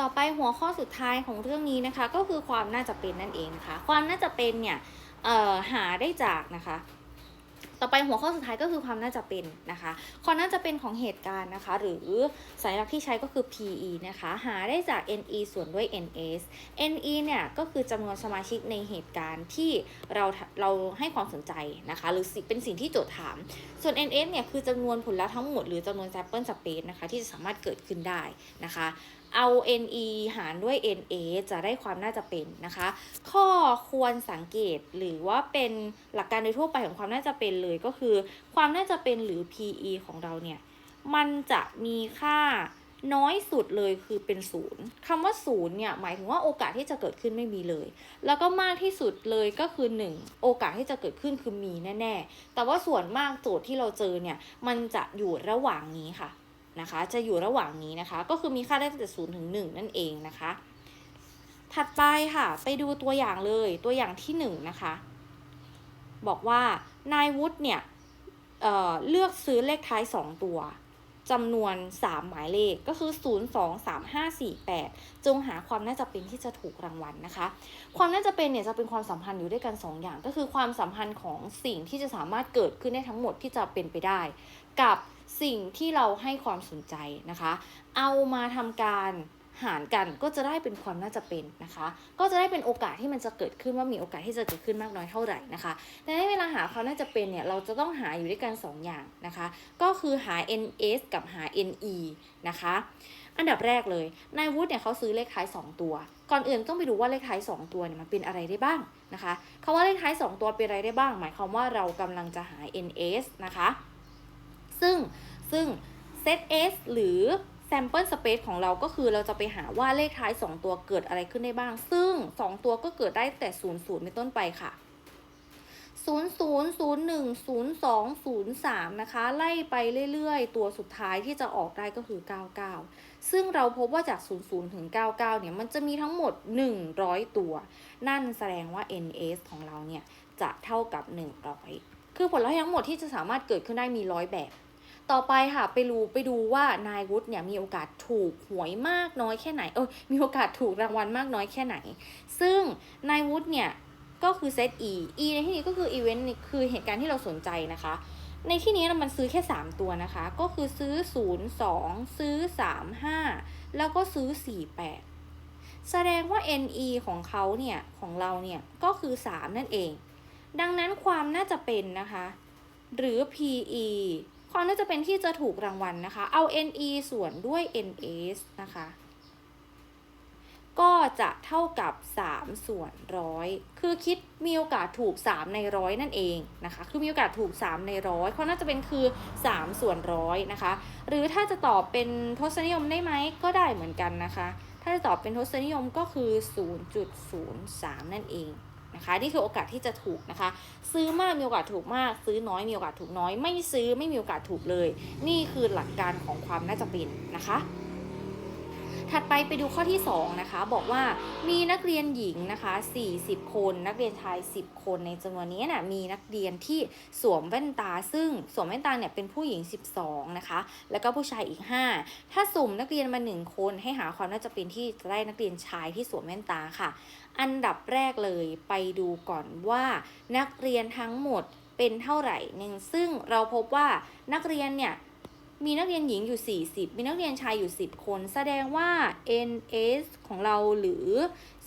ต่อไปหัวข้อสุดท้ายของเรื่องนี้นะคะ ก็คือความน่าจะเป็นนั่นเองนะคะ ความน่าจะเป็นเนี่ยหาได้จากนะคะ ต่อไปหัวข้อสุดท้ายก็คือความน่าจะเป็นนะคะ ความน่าจะเป็นของเหตุการณ์นะคะ หรือสัญลักษณ์ที่ใช้ก็คือ PE นะคะ หาได้จาก NE ส่วนด้วย NS NE เนี่ยก็คือจำนวนสมาชิกในเหตุการณ์ที่เราเราให้ความสนใจนะคะ หรือเป็นสิ่งที่โจทย์ถาม ส่วน NS เนี่ยคือจำนวนผลลัพธ์ทั้งหมดหรือจำนวน sample space นะคะที่จะสามารถเกิดขึ้นได้นะคะ เอา NE หารด้วย NA จะได้ความน่าจะเป็นนะคะ ข้อควรสังเกตหรือว่าเป็นหลักการโดยทั่วไปของความน่าจะเป็นเลยก็คือ ความน่าจะเป็นหรือ PE ของเราเนี่ย มันจะมีค่าน้อยสุดเลยคือเป็นศูนย์คำว่าศูนย์เนี่ยหมายถึงว่าโอกาสที่จะเกิดขึ้นไม่มีเลย แล้วก็มากที่สุดเลยก็คือ 1 โอกาสที่จะเกิดขึ้นคือมีแน่ ๆ แต่ว่าส่วนมากโจทย์ที่เราเจอเนี่ยมันจะอยู่ระหว่างนี้ค่ะ นะคะ จะอยู่ระหว่างนี้นะคะ ก็คือมีค่าได้ตั้งแต่ศูนย์ถึงหนึ่งนั่นเองนะคะ ถัดไปค่ะ ไปดูตัวอย่างเลย ตัวอย่างที่หนึ่งนะคะ บอกว่านายวุฒิเนี่ยเเลือกซื้อเลขท้าย 2 ตัวจำนวน 3 หมายเลขก็คือ 0 2 3 5 4 8 จงหาความน่าจะเป็นที่จะถูกรางวัลนะคะ ความน่าจะเป็นเนี่ยจะเป็นความสัมพันธ์อยู่ด้วยกัน 2 อย่าง ก็คือความสัมพันธ์ของสิ่งที่จะสามารถเกิดขึ้นได้ทั้งหมดที่จะเป็นไปได้ กับ สิ่งที่เราให้ความสนใจนะคะ เอามาทำการหารกันก็จะได้เป็นความน่าจะเป็นนะคะ ก็จะได้เป็นโอกาสที่มันจะเกิดขึ้นว่ามีโอกาสที่จะเกิดขึ้นมากน้อยเท่าไหร่นะคะ แต่ในเวลาหาความน่าจะเป็นเนี่ยเราจะต้องหาอยู่ด้วยกัน 2 อย่างนะคะ ก็คือหา NS กับหา NE นะคะ อันดับแรกเลยนายวุฒิเนี่ยเขาซื้อเลขท้าย 2 ตัว ก่อนอื่นต้องไปดูว่าเลขท้าย 2 ตัวเนี่ยมันเป็นอะไรได้บ้างนะคะคำว่าเลขท้าย 2 ตัวเป็นอะไรได้บ้าง หมายความว่าเรากำลังจะหา NS นะคะ ซึ่งซึ่ง set S หรือ sample space ของเราก็คือเราจะไปหาว่าเลขท้าย 2 ตัวเกิดอะไรขึ้นได้บ้าง ซึ่ง 2 ตัวก็เกิดได้แต่ 0 0 เป็นต้นไปค่ะ 0 0 0 1 0 2 0 3 นะคะ ไล่ไปเรื่อยๆ ตัวสุดท้ายที่จะออกได้ก็คือ 99 ซึ่งเราพบว่าจาก 00 ถึง 99 เนี่ย มันจะมีทั้งหมด 100 ตัว นั่นแสดงว่า NS ของเราเนี่ย จะเท่ากับ 100 คือผลลัพธ์ทั้งหมดที่จะสามารถเกิดขึ้นได้มีร้อยแบบ ต่อไปค่ะไปดูไปดูว่านายวุฒิเนี่ยมีโอกาสถูกหวยมากน้อยแค่ไหนเออมีโอกาสถูกรางวัลมากน้อยแค่ไหน ซึ่งนายวุฒิเนี่ยก็คือเซต E E ในที่นี้ก็คืออีเวนต์คือเหตุการณ์ที่เราสนใจนะคะ ในที่นี้มันซื้อแค่ 3 ตัวนะคะ ก็คือซื้อ 0 2 ซื้อ 3 5 แล้วก็ซื้อ 4 8 แสดงว่า NE ของเขาเนี่ย ของเราเนี่ย ก็คือ 3 นั่นเอง ดังนั้นความน่าจะเป็นนะคะ หรือ PE ความน่าจะเป็นที่จะถูกรางวัลนะคะ เอา NE ส่วนด้วย NS นะคะ ก็จะเท่ากับ 3 ส่วนร้อยคือคิดมีโอกาสถูก 3 ในร้อยนั่นเองนะคะ คือมีโอกาสถูก 3 ในร้อยความน่าจะเป็นคือ 3 ส่วนร้อยนะคะ หรือถ้าจะตอบเป็นทศนิยมได้ไหมก็ได้เหมือนกันนะคะ ถ้าจะตอบเป็นทศนิยมก็คือ 0.03 นั่นเอง นะคะนี่คือโอกาสที่จะถูกนะคะ ซื้อมากมีโอกาสถูกมาก ซื้อน้อยมีโอกาสถูกน้อย ไม่ซื้อไม่มีโอกาสถูกเลย นี่คือหลักการของความน่าจะเป็นนะคะถัดไปไปดูข้อที่ 2 นะคะ บอกว่ามีนักเรียนหญิงนะคะ 40 คน นักเรียนชาย 10 คนในจำนวนนี้นะ่ะมีนักเรียนที่สวมแว่นตา ซึ่งสวมแว่นตาเนี่ยเป็นผู้หญิง 12 นะคะ แล้วก็ผู้ชายอีก 5 ถ้าสุ่มนักเรียนมา 1 คนให้หาความน่าจะเป็นที่จะได้นักเรียนชายที่สวมแว่นตาค่ะ อันดับแรกเลยไปดูก่อนว่านักเรียนทั้งหมดเป็นเท่าไหร่หนึ่งซึ่งเราพบว่านักเรียนเนี่ยมีนักเรียนหญิงอยู่ 40 มีนักเรียนชายอยู่ 10 คน แสดงว่า NS ของเราหรือ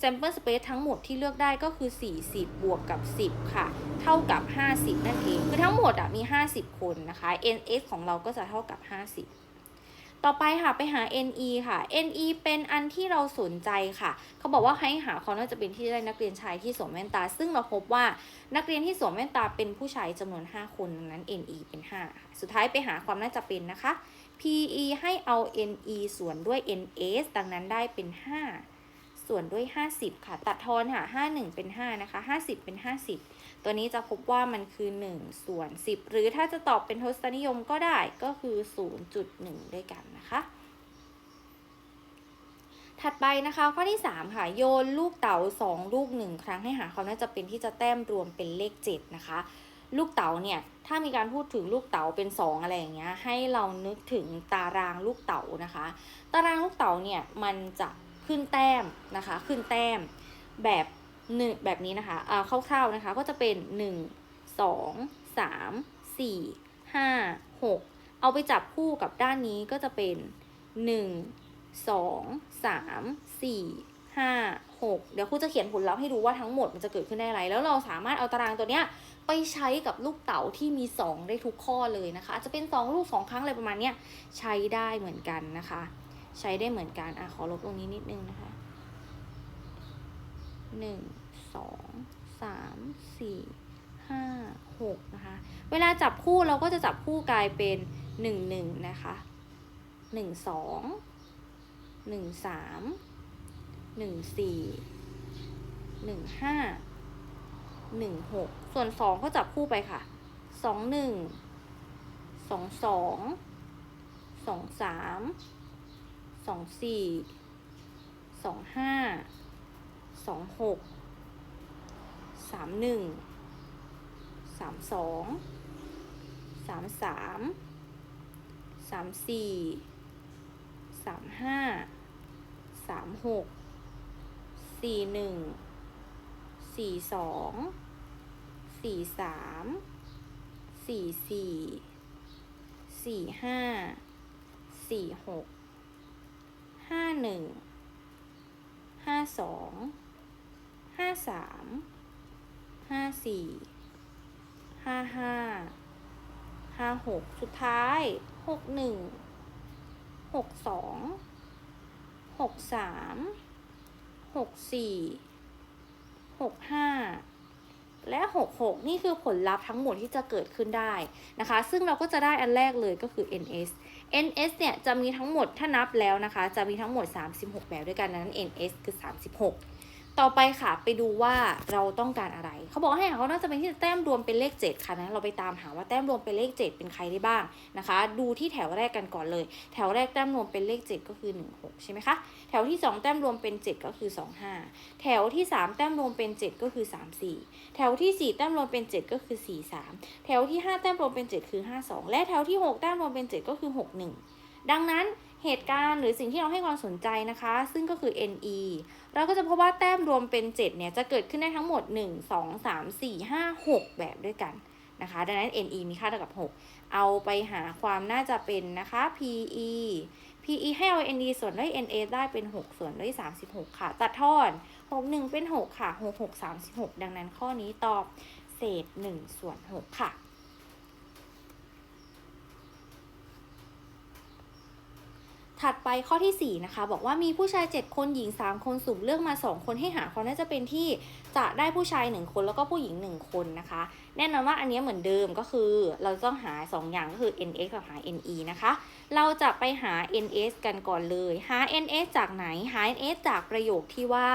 sample space ทั้งหมดที่เลือกได้ก็คือ 40 บวกกับ 10 ค่ะ เท่ากับ 50 นั่นเอง คือทั้งหมดอะมี 50 คนนะคะ NS ของเราก็จะเท่ากับ 50 ต่อไปค่ะไปหา NE ค่ะ NE เป็นอันที่เราสนใจค่ะ เขาบอกว่าให้หาความน่าจะเป็นที่ได้นักเรียนชายที่สวมแว่นตา ซึ่งเราพบว่านักเรียนที่สวมแว่นตาเป็นผู้ชายจำนวน 5 คนดังนั้น NE เป็น 5 ค่ะ สุดท้ายไปหาความน่าจะเป็นนะคะ PE ให้เอา NE ส่วนด้วย NS ดังนั้นได้เป็น 5 ส่วนด้วย 50 ค่ะ ตัดทอนค่ะ51 เป็น 5 นะคะ 50 เป็น 50 ตัวนี้จะพบว่ามันคือ 1 ส่วน 10 หรือถ้าจะตอบเป็นทศนิยมก็ได้ก็คือ 0.1 ด้วยกันนะคะ ถัดไปนะคะข้อที่ 3 ค่ะ โยนลูกเต๋า2 ลูก 1 ครั้งให้หาความน่าจะเป็นที่จะแต้มรวมเป็นเลข 7 นะคะลูกเต๋าเนี่ย ถ้ามีการพูดถึงลูกเต๋าเป็น 2 อะไรอย่างเงี้ย ให้เรานึกถึงตารางลูกเต๋านะคะ ตารางลูกเต๋าเนี่ย มันจะ ขึ้นแต้มนะคะ ขึ้นแต้มแบบหนึ่งแบบนี้นะคะอ่าคร่าวๆนะคะก็จะเป็นหนึ่งสองสามสี่ห้าหกเอาไปจับคู่กับด้านนี้ก็จะเป็นหนึ่งสองสามสี่ห้าหกเดี๋ยวครูจะเขียนผลลัพธ์ให้ดูว่าทั้งหมดมันจะเกิดขึ้นได้อะไร แล้วเราสามารถเอาตารางตัวเนี้ยไปใช้กับลูกเต๋าที่มี 2 ได้ทุกข้อเลยนะคะ อาจจะเป็น 2 ลูก 2 ครั้งอะไรประมาณเนี้ยใช้ได้เหมือนกันนะคะ ใช้ได้เหมือนกันอะขอลบตรงนี้นิดนึงนะคะหนึ่งสองสามสี่ห้าหกนะคะ เวลาจับคู่เราก็จะจับคู่กลายเป็นหนึ่งหนึ่งนะคะหนึ่งสองหนึ่งสามหนึ่งสี่หนึ่งห้าหนึ่งหกส่วนสองก็จับคู่ไปค่ะสองหนึ่งสองสองสองสาม สองสี่สองห้าสองหกสามหนึ่งสามสองสามสามสามสี่สามห้าสามหกสี่หนึ่งสี่สองสี่สามสี่สี่สี่ห้าสี่หก ห้าหนึ่งห้าสองห้าสามห้าสี่ห้าห้าห้าหกสุดท้ายหกหนึ่งหกสองหกสามหกสี่หกห้าและหกหกนี่คือผลลัพธ์ทั้งหมดที่จะเกิดขึ้นได้นะคะ ซึ่งเราก็จะได้อันแรกเลยก็คือ ns ns เนี่ยจะมีทั้งหมดถ้านับแล้วนะคะ จะมีทั้งหมด 36 แบบด้วยกันนั้น ns คือ 36 ต่อไปค่ะไปดูว่าเราต้องการอะไร เขาบอกให้หาเขาน่าจะเป็นที่แต้มรวมเป็นเลข 7 ค่ะนะเราไปตามหาว่าแต้มรวมเป็นเลข 7 เป็นใครได้บ้างนะคะ ดูที่แถวแรกกันก่อนเลย แถวแรกแต้มรวมเป็นเลข 7 ก็คือ 16 ใช่ไหมคะ แถวที่ 2 แต้มรวมเป็น 7 ก็คือ 25 แถวที่ 3 แต้มรวมเป็น 7 ก็คือ 34 แถวที่ 4 แต้มรวมเป็น 7 ก็คือ 43 แถวที่ 5 แต้มรวมเป็น 7 คือ 52 และแถวที่ 6 แต้มรวมเป็น 7 ก็คือ 61 ดังนั้น เหตุการณ์หรือสิ่งที่เราให้ความสนใจนะคะ ซึ่งก็คือ NE เราก็จะพบว่าแต้มรวมเป็น 7 เนี่ย จะเกิดขึ้นได้ทั้งหมด 1 2 3 4 5 6 แบบด้วยกันนะคะ ดังนั้น NE มีค่าเท่ากับ 6 เอาไปหาความน่าจะเป็นนะคะ PE PE ให้เอา NE ส่วนด้วย NA ได้เป็น 6 ส่วนด้วย 36 ค่ะ ตัดทอน 6 1 เป็น 6 ค่ะ 6 6 36 ดังนั้นข้อนี้ตอบเศษ 1 ส่วน 6 ค่ะ ถัดไปข้อที่ 4 นะคะ บอกว่ามีผู้ชาย 7 คนหญิง 3 คนสุ่มเลือกมา 2 คนให้หาเขาน่าจะเป็นที่จะได้ผู้ชาย 1 คนแล้วก็ผู้หญิง 1 คนนะคะ แน่นอนว่าอันนี้เหมือนเดิมก็คือเราต้องหา 2 อย่างก็คือ NX กับหา NE นะคะ เราจะไปหา NS กันก่อนเลย หา NS จากไหนหา NS จากประโยคที่ว่า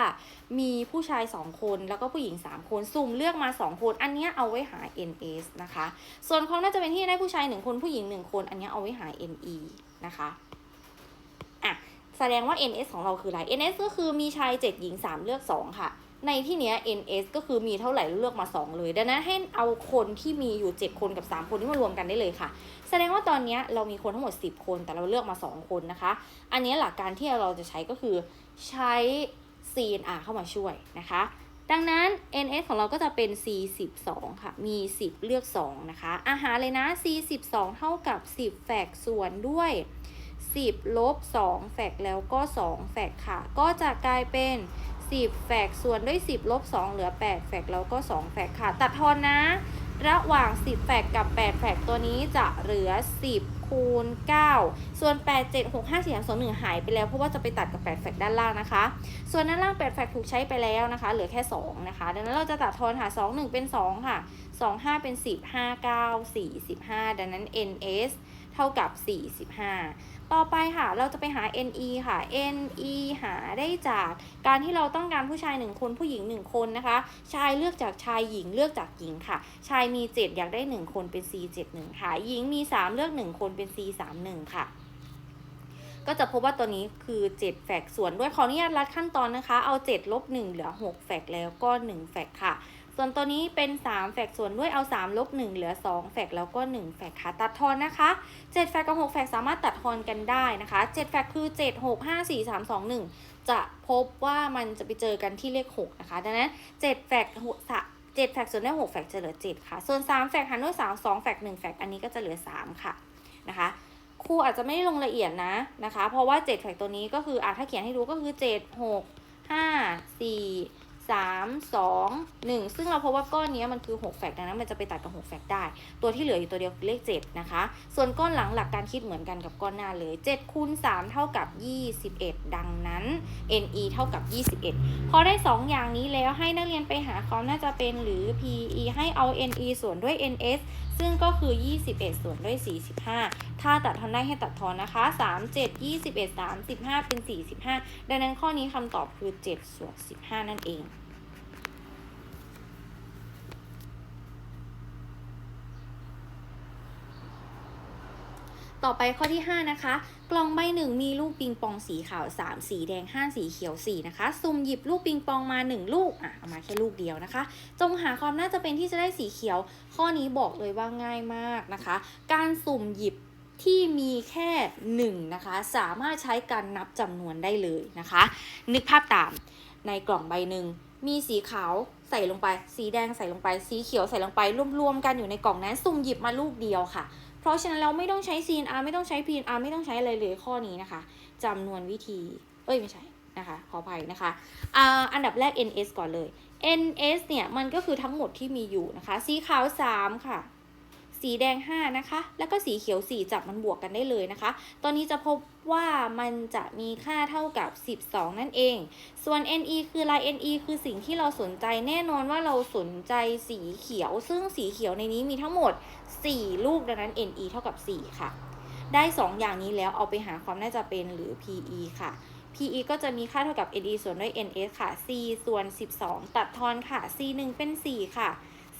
มีผู้ชาย 2 คนแล้วก็ผู้หญิง 3 คนสุ่มเลือกมา 2 คน อันเนี้ยเอาไว้หา NS นะคะ ส่วนความน่าจะเป็นที่ได้ผู้ชาย 1 คนผู้หญิง 1 คน อันเนี้ยเอาไว้หา NE นะคะ แสดงว่า NS ของเราคืออะไร NS ก็คือมีชาย 7 หญิง 3 เลือก 2 ค่ะ ในที่เนี้ย NS ก็คือมีเท่าไหร่เลือกมา 2 เลย ดังนั้นให้เอาคนที่มีอยู่ 7 คนกับ 3 คนที่มารวมกันได้เลยค่ะ แสดงว่าตอนนี้เรามีคนทั้งหมด 10 คนแต่เราเลือกมา 2 คนนะคะ อันนี้หลักการที่เราจะใช้ก็คือใช้ CNR เข้ามาช่วยนะคะ ดังนั้น NS ของเราก็จะเป็น C 12ค่ะ มี 10 เลือก 2 นะคะ อาหารเลยนะ C 12เท่ากับ 10 แฝกส่วนด้วย 10 ลบ 2แฝกแล้วก็ 2แฝกค่ะ ก็จะกลายเป็น 10แฝกส่วนด้วย 10 ลบ 2 เหลือ 8แฝกแล้วก็ 2แฝกค่ะ ตัดทอนนะ ระหว่าง 10แฝกกับ 8แฝกตัวนี้จะเหลือ 10 คูณ 9 ส่วน 8 7 6 5 4 3 2 1 หายไปแล้ว เพราะว่าจะไปตัดกับ 8แฝกด้านล่างนะคะ ส่วนด้านล่าง 8แฝกถูกใช้ไปแล้วนะคะ เหลือแค่ 2 นะคะ ดังนั้นเราจะตัดทอนหา2 1 เป็น 2 ค่ะ 2 5 เป็น 10 5 9 45ดังนั้น NS เท่ากับ 45 ต่อไปค่ะ เราจะไปหา NE ค่ะ NE หาได้จากการที่เราต้องการผู้ชาย 1 คนผู้หญิง 1 คนนะคะ ชายเลือกจากชายหญิงเลือกจากหญิงค่ะ ชายมี 7 อยากได้ 1 คนเป็น C 7 1ค่ะ หญิงมี 3 เลือก 1 คนเป็น C 3 1ค่ะ ก็จะพบว่าตัวนี้คือ 7 แฟกส่วนด้วยขออนุญาตรัดขั้นตอนนะคะ เอา 7 ลบ 1 เหลือ 6 แฟกแล้วก็ 1 แฟกค่ะ ส่วนตัวนี้เป็น 3 แฟกส่วนด้วยเอา 3 ลบ 1 เหลือ 2 แฟกแล้วก็ 1 แฟกค่ะ ตัดทอนนะคะ 7 แฟกกับ 6 แฟกสามารถตัดทอนกันได้นะคะ 7 แฟกคือ 7 6 5 4 3 2 1 จะพบว่ามันจะไปเจอกันที่เลข 6 นะคะ ดังนั้น 7 แฟก6 7แฟกส่วนด้วย6แฟกจะเหลือ 7 ค่ะ ส่วน 3 แฟกหารด้วย 3 2 แฟก1แฟกอันนี้ก็จะเหลือ 3 ค่ะนะคะครูอาจจะไม่ได้ลงละเอียดนะนะคะ เพราะว่า 7 แฟกตัวนี้ก็คืออะถ้าเขียนให้ดูก็คือ 7 6 5 4 3 2 1 ซึ่งเราพบว่าก้อนนี้มันคือ 6 แฟกดังนั้นมันจะไปตัดกับ 6 แฟกได้ ตัวที่เหลืออยู่ตัวเดียวคือเลข 7 นะคะ ส่วนก้อนหลังหลักการคิดเหมือนกันกับก้อนหน้าเลย7คูณ3เท่ากับ 21 ดังนั้น NE เท่ากับ 21 พอได้ 2 อย่างนี้แล้วให้นักเรียนไปหาความน่าจะเป็นหรือ PE ให้เอา NE ส่วนด้วย NS ซึ่งก็คือ 21 ส่วนด้วย 45 ถ้าตัดทอนได้ให้ตัดทอนนะคะ 3 7 21 35 เป็น 45 ดังนั้นข้อนี้คำตอบคือ 7 ส่วน 15 นั่นเอง ต่อไปข้อที่ 5 นะคะ กล่องใบหนึ่งมีลูกปิงปองสีขาว 3 สีแดง 5 สีเขียว 4 นะคะ สุ่มหยิบลูกปิงปองมา 1 ลูกอะเอามาแค่ลูกเดียวนะคะ จงหาความน่าจะเป็นที่จะได้สีเขียว ข้อนี้บอกเลยว่าง่ายมากนะคะ การสุ่มหยิบที่มีแค่1นะคะ สามารถใช้การนับจำนวนได้เลยนะคะ นึกภาพตามในกล่องใบหนึ่งมีสีขาวใส่ลงไป สีแดงใส่ลงไป สีเขียวใส่ลงไปรวมๆกันอยู่ในกล่องนั้น สุ่มหยิบมาลูกเดียวค่ะ เพราะฉะนั้นเราไม่ต้องใช้ CNR ไม่ต้องใช้ PNR ไม่ต้องใช้อะไรเลยข้อนี้นะคะจำนวนวิธี เอ้ย ไม่ใช่นะคะขออภัยนะคะอ่าอันดับแรก NS ก่อนเลย NS เนี่ย มันก็คือทั้งหมดที่มีอยู่นะคะ สีขาว 3 ค่ะ สีแดง 5 นะคะ แล้วก็สีเขียว 4 จับมันบวกกันได้เลยนะคะ ตอนนี้จะพบว่ามันจะมีค่าเท่ากับ 12 นั่นเอง ส่วน NE คืออะไร NE คือสิ่งที่เราสนใจแน่นอนว่าเราสนใจสีเขียว ซึ่งสีเขียวในนี้มีทั้งหมด 4 ลูกดังนั้น NE เท่ากับ 4 ค่ะ ได้ 2 อย่างนี้แล้วเอาไปหาความน่าจะเป็นหรือ PE ค่ะ PE ก็จะมีค่าเท่ากับ NE ส่วนด้วย NS ค่ะ C ส่วน 12 ตัดทอนค่ะ C 1เป็น 4 ค่ะ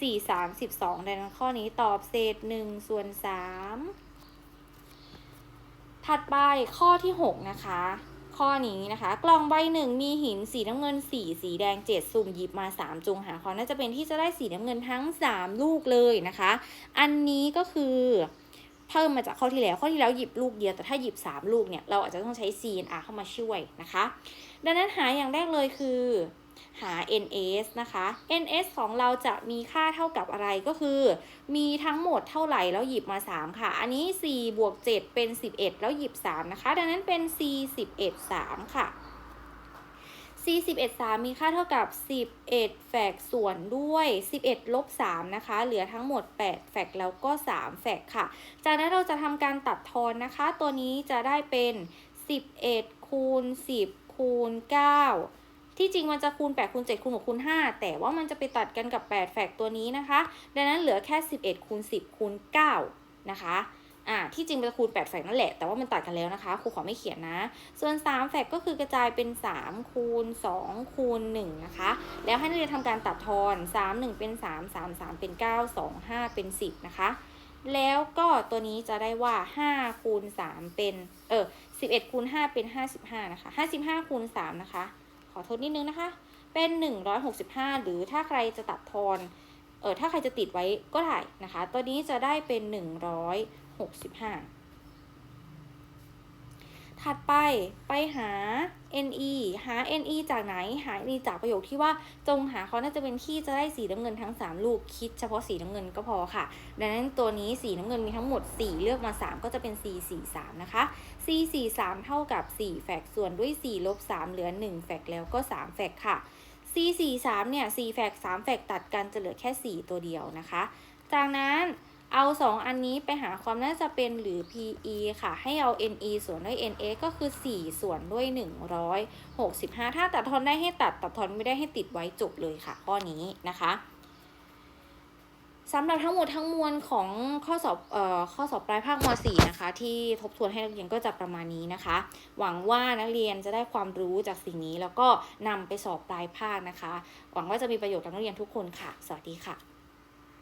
4 3 12ดังนั้นข้อนี้ตอบเศษ1ส่วน3ถัดไปข้อที่6นะคะ ข้อนี้นะคะ กล่องใบหนึ่งมีหินสีน้ำเงิน4สีแดง7สุ่มหยิบมา3จุงหาความน่าจะเป็นที่จะได้สีน้ำเงินทั้ง3ลูกเลยนะคะ อันนี้ก็คือเพิ่มมาจากข้อที่แล้วข้อที่แล้วหยิบลูกเดียวแต่ถ้าหยิบ 3 ลูกเนี่ยเราอาจจะต้องใช้ CNR เข้ามาช่วยนะคะ ดังนั้นหาอย่างแรกเลยคือ หา NS นะคะ NS ของเราจะมีค่าเท่ากับอะไรก็คือ มีทั้งหมดเท่าไหร่แล้วหยิบมา 3 ค่ะ อันนี้ 4 บวก 7 เป็น 11 แล้วหยิบ 3 นะคะ ดังนั้นเป็น C 11 3 ค่ะ C 11 3 มีค่าเท่ากับ 11แฟกส่วนด้วย 11 ลบ 3 นะคะ เหลือทั้งหมด 8แฟกแล้วก็ 3แฟกค่ะ จากนั้นเราจะทำการตัดทอนนะคะ ตัวนี้จะได้เป็น 11 คูณ 10 คูณ 9 ที่จริงมันจะคูณ 8คูณ7คูณ6คูณ5แต่ว่ามันจะไปตัดกันกับ 8 แฟกตัวนี้นะคะ ดังนั้นเหลือแค่ 11คูณ10คูณ9นะคะอ่าที่จริงมันจะคูณ 8 แฟกนั่นแหละ แต่ว่ามันตัดกันแล้วนะคะครูขอไม่เขียนนะ ส่วน 3 แฟกก็คือกระจายเป็น 3 คูณ 2 คูณ 1 นะคะ แล้วให้นักเรียนทำการตัดทอน 3 1 เป็น 3 3 3 เป็น 9 2 5 เป็น 10 นะคะ แล้วก็ตัวนี้จะได้ว่า 5 คูณ 3 เป็น เออ11คูณ5เป็น 55 นะคะ 55คูณ3นะคะ ขอโทษนิดนึงนะคะ เป็น 165 หรือถ้าใครจะตัดทอนเออถ้าใครจะติดไว้ก็ได้นะคะ ตัวนี้จะได้เป็น 165 ถัดไปไปหา NE หา NE จากไหน หา NE จากประโยคที่ว่าจงหาเขาน่าจะเป็นที่จะได้สีน้ำเงินทั้ง 3 ลูก คิดเฉพาะสีน้ำเงินก็พอค่ะ ดังนั้นตัวนี้สีน้ำเงินมีทั้งหมด 4 เลือกมา 3 ก็จะเป็น C 4 3นะคะ C 4 3เท่ากับ 4 แฟกส่วนด้วย 4 ลบ 3 เหลือ 1 แฟกแล้วก็ 3 แฟกค่ะ C 4 3เนี่ย4แฟก3แฟกตัดกันจะเหลือแค่ 4 ตัวเดียวนะคะ จากนั้น เอา 2 อันนี้ไปหาความน่าจะเป็นหรือ PE ค่ะ ให้เอา NE ส่วนด้วย NA ก็คือ 4 ส่วนด้วย 165 ถ้าตัดทอนได้ให้ตัด ตัดทอนไม่ได้ให้ติดไว้จบเลยค่ะ ข้อนี้นะคะสำหรับทั้งหมดทั้งมวลของข้อสอบเอ่อข้อสอบปลายภาคม .4 นะคะ ที่ทบทวนให้นักเรียนก็จะประมาณนี้นะคะ หวังว่านักเรียนจะได้ความรู้จากสิ่งนี้ แล้วก็นำไปสอบปลายภาคนะคะ หวังว่าจะมีประโยชน์กับนักเรียนทุกคนค่ะ สวัสดีค่ะ